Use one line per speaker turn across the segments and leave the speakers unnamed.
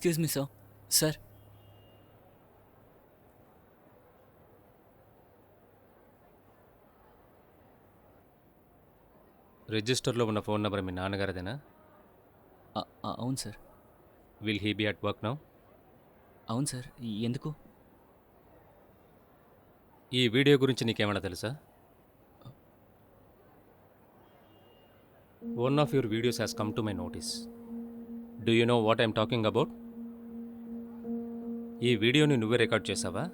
Excuse me sir sir
రిజిస్టర్లో ఉన్న phone number మీ నాన్నగారిదేనా?
అవును sir
will he be at work now
అవును సార్ ఎందుకు?
ఈ వీడియో గురించి నీకేమైనా తెలుసా? One of your videos has come to my notice do you know what I'm talking about ఈ వీడియోని నువ్వే రికార్డ్ చేసావా?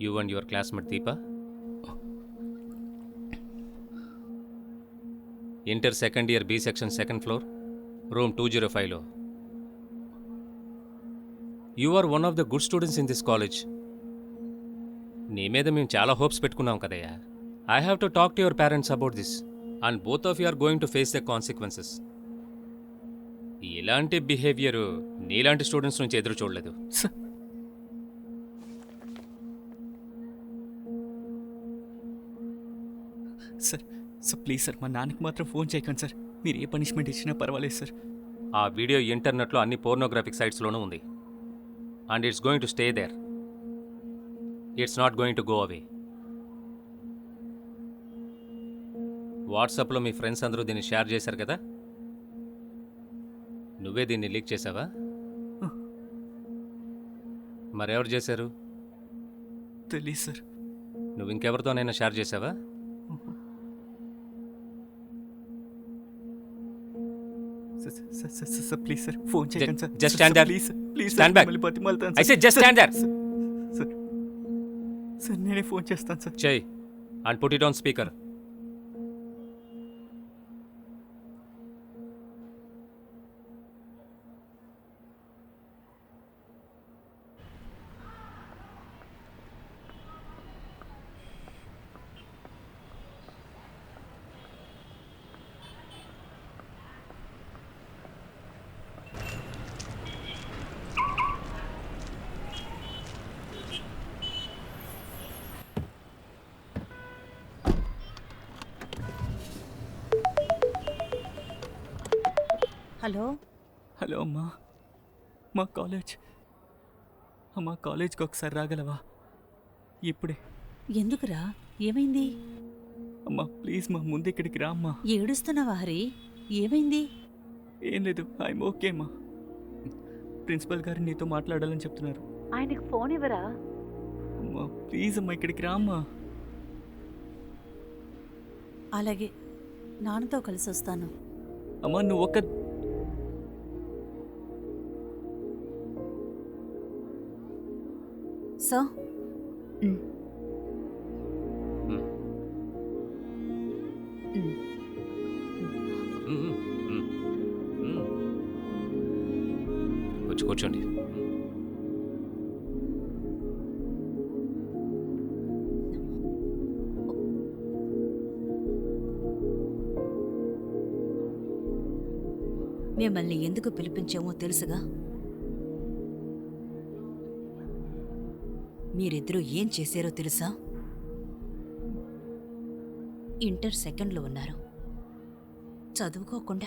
You and your classmate Deepa inter second year B section second floor room two zero ఫైవ్లో you are one of the good students in this college నీ మీద మేము చాలా hopes పెట్టుకున్నాం కదయ్యా. I have to talk to your parents about this and both of you are going to face the consequences ఇలాంటి behaviour నీలాంటి students నుంచి ఎదురు చూడలేదు.
సార్ సార్ ప్లీజ్ సార్ మా నాన్నకి మాత్రం ఫోన్ చేయకండి సార్. మీరు ఏ పనిష్మెంట్ ఇచ్చినా పర్వాలేదు సార్.
ఆ వీడియో ఇంటర్నెట్లో అన్ని పోర్నోగ్రాఫిక్ సైట్స్లోనూ ఉంది. And it's going to stay there it's not going to go away వాట్సాప్లో మీ ఫ్రెండ్స్ అందరూ దీన్ని షేర్ చేశారు కదా? నువ్వే దీన్ని లీక్ చేసావా మరెవరు చేశారు?
తెలియదు సార్.
నువ్వు ఇంకెవరితోనైనా షేర్ చేసావా
please sir phone sir.
there.
Please
Stand
sir. బతిమాలుతాను నేనే ఫోన్ చేస్తాను సార్.
చేయి. And put it on speaker
hello?
Hello అమ్మా. మా కాలేజ్. మా కాలేజ్కి ఒకసారి రాగలవా? ఇప్పుడే.
ఎందుకురా? ఏమైంది?
అమ్మా ప్లీజ్ మా ముందు ఇక్కడికి రా అమ్మా.
ఏడుస్తున్నావా హరి? ఏమైంది?
ఏం లేదు ఐఎమ్ ఓకే అమ్మా. ప్రిన్సిపల్ గారు నీతో మాట్లాడాలని చెప్తున్నారు.
ఆయనకు ఫోన్ ఇవ్వరా?
అమ్మా ప్లీజ్ అమ్మా ఇక్కడికి రా అమ్మా.
అలాగే నాన్నతో కలిసి వస్తాను.
అమ్మా నువ్వు ఒక్క
సో
వచ్చి కూర్చోండి.
మిమ్మల్ని ఎందుకు పిలిపించామో తెలుసుగా? మీరిద్దరూ ఏం చేశారో తెలుసా? ఇంటర్ సెకండ్లో ఉన్నారు. చదువుకోకుండా.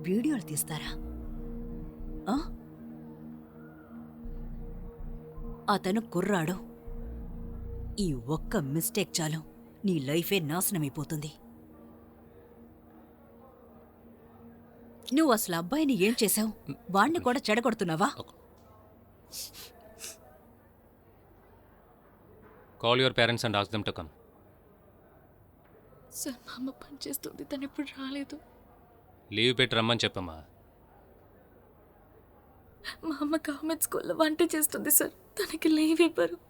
వీడియోలు తీస్తారా? ఆ? అతను కుర్రాడు. ఈ ఒక్క మిస్టేక్ చాలు. నీ లైఫే నాశనమైపోతుంది. నువ్వు అసలు అబ్బాయిని ఏం చేసావు వాణ్ణి కూడా చెడగొడుతున్నావా?
Call your parents and ask them to come
sir మా అమ్మ పని చేస్తుంది తను ఎప్పుడు రాలేదు.
లీవ్ పెట్టి రమ్మని చెప్పమ్మా.
మా అమ్మ గవర్నమెంట్ స్కూల్లో వంట చేస్తుంది సార్ తనకి లీవ్ ఇవ్వరు.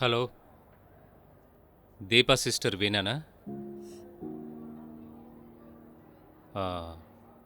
హలో. దీపా సిస్టర్ వీణానా?